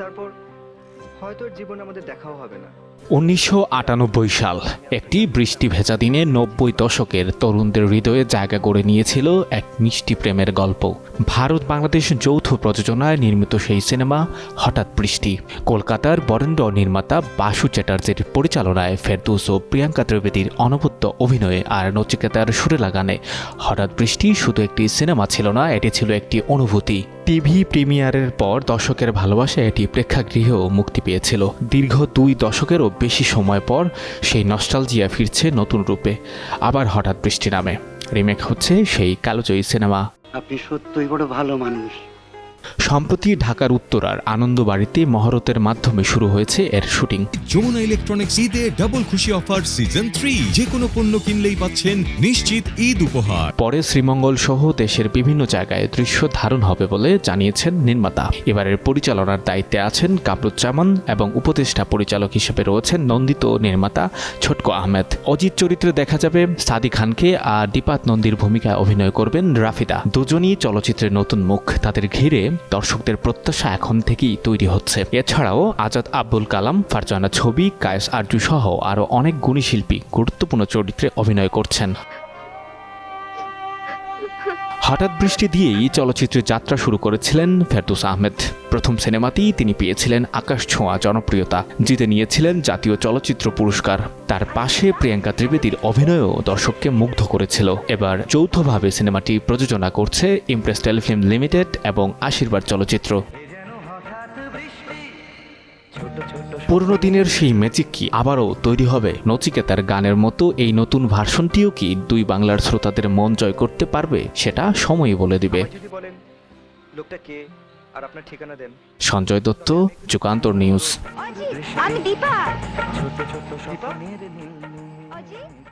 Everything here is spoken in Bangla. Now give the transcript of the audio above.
তারপর হয়তো জীবনে আমাদের দেখাও হবে না। উনিশশো আটানব্বই সাল, একটি বৃষ্টি ভেজা দিনে নব্বই দশকের তরুণদের হৃদয়ে জায়গা করে নিয়েছিল এক মিষ্টি প্রেমের গল্প। ভারত বাংলাদেশ যৌথ প্রযোজনায় নির্মিত সেই সিনেমা, হঠাৎ বৃষ্টি। কলকাতার বরেন্দ্র নির্মাতা বাসু চ্যাটার্জির পরিচালনায় ফেরদৌস ও প্রিয়াঙ্কা ত্রিবেদীর অনবদ্য অভিনয়ে আর নচিকেতার সুরে লাগানে হঠাৎ বৃষ্টি শুধু একটি সিনেমা ছিল না, এটি ছিল একটি অনুভূতি। টিভি প্রিমিয়ারের পর দর্শকের ভালোবাসা এটি প্রেক্ষাগৃহেও মুক্তি পেয়েছিল। দীর্ঘ দুই দশকেরও বেশি সময় পর সেই নস্টালজিয়া ফিরছে নতুন রূপে, আবার হঠাৎ বৃষ্টি নামে। রিমেক হচ্ছে সেই কালোজয়ী সিনেমা। আপনি সত্যই বড় ভালো মানুষ। সম্প্রতি ঢাকার উত্তরার আনন্দবাড়িতে মহরতের মাধ্যমে শুরু হয়েছে এর শুটিং। যমুনা ইলেকট্রনিক্স ঈদে ডাবল খুশি অফার সিজন থ্রি যে কোনো পণ্য কিনলেই পাচ্ছেন নিশ্চিত ঈদ উপহার। পরে শ্রীমঙ্গল সহ দেশের বিভিন্ন জায়গায় দৃশ্য ধারণ হবে বলে জানিয়েছেন নির্মাতা। এবারের পরিচালনার দায়িত্বে আছেন কামরুজ্জামান এবং উপদেষ্টা পরিচালক হিসেবে রয়েছেন নন্দিত নির্মাতা ছোটকো আহমেদ। অজিত চরিত্রে দেখা যাবে সাদি খানকে আর দীপাত নন্দীর ভূমিকায় অভিনয় করবেন রাফিদা। দুজনই চলচ্চিত্রের নতুন মুখ। তাদের ঘিরে দর্শকদের প্রত্যাশা এখন থেকেই তৈরি হচ্ছে। এছাড়াও আজাদ আব্দুল কালাম, ফারজানা ছবি, কায়েস আরজু সহ আরও অনেক গুণী শিল্পী গুরুত্বপূর্ণ চরিত্রে অভিনয় করছেন। হঠাৎ বৃষ্টি দিয়েই চলচ্চিত্রের যাত্রা শুরু করেছিলেন ফেরদুস আহমেদ। প্রথম সিনেমাতেই তিনি পেয়েছিলেন আকাশ ছোঁয়া, জনপ্রিয়তা, জিতে নিয়েছিলেন জাতীয় চলচ্চিত্র পুরস্কার। তার পাশে প্রিয়াঙ্কা ত্রিবেদীর অভিনয়ও দর্শককে মুগ্ধ করেছিল। এবার যৌথভাবে সিনেমাটি প্রযোজনা করছে ইমপ্রেস টেলিফিল্ম লিমিটেড এবং আশীর্বাদ চলচ্চিত্র। পুরনো দিনের সেই ম্যাজিক কি আবারও তৈরি হবে? নচিকেতার গানের মতো এই নতুন ভার্সনটিও কি দুই বাংলার শ্রোতাদের মন জয় করতে পারবে? সেটা সময় বলে দিবে। বলেন লোকটা কে? আর আপনার ঠিকানা দেন। সঞ্জয় দত্ত যুগান্তর নিউজ। আমি দীপা। ছোট ছোট স্বপ্নের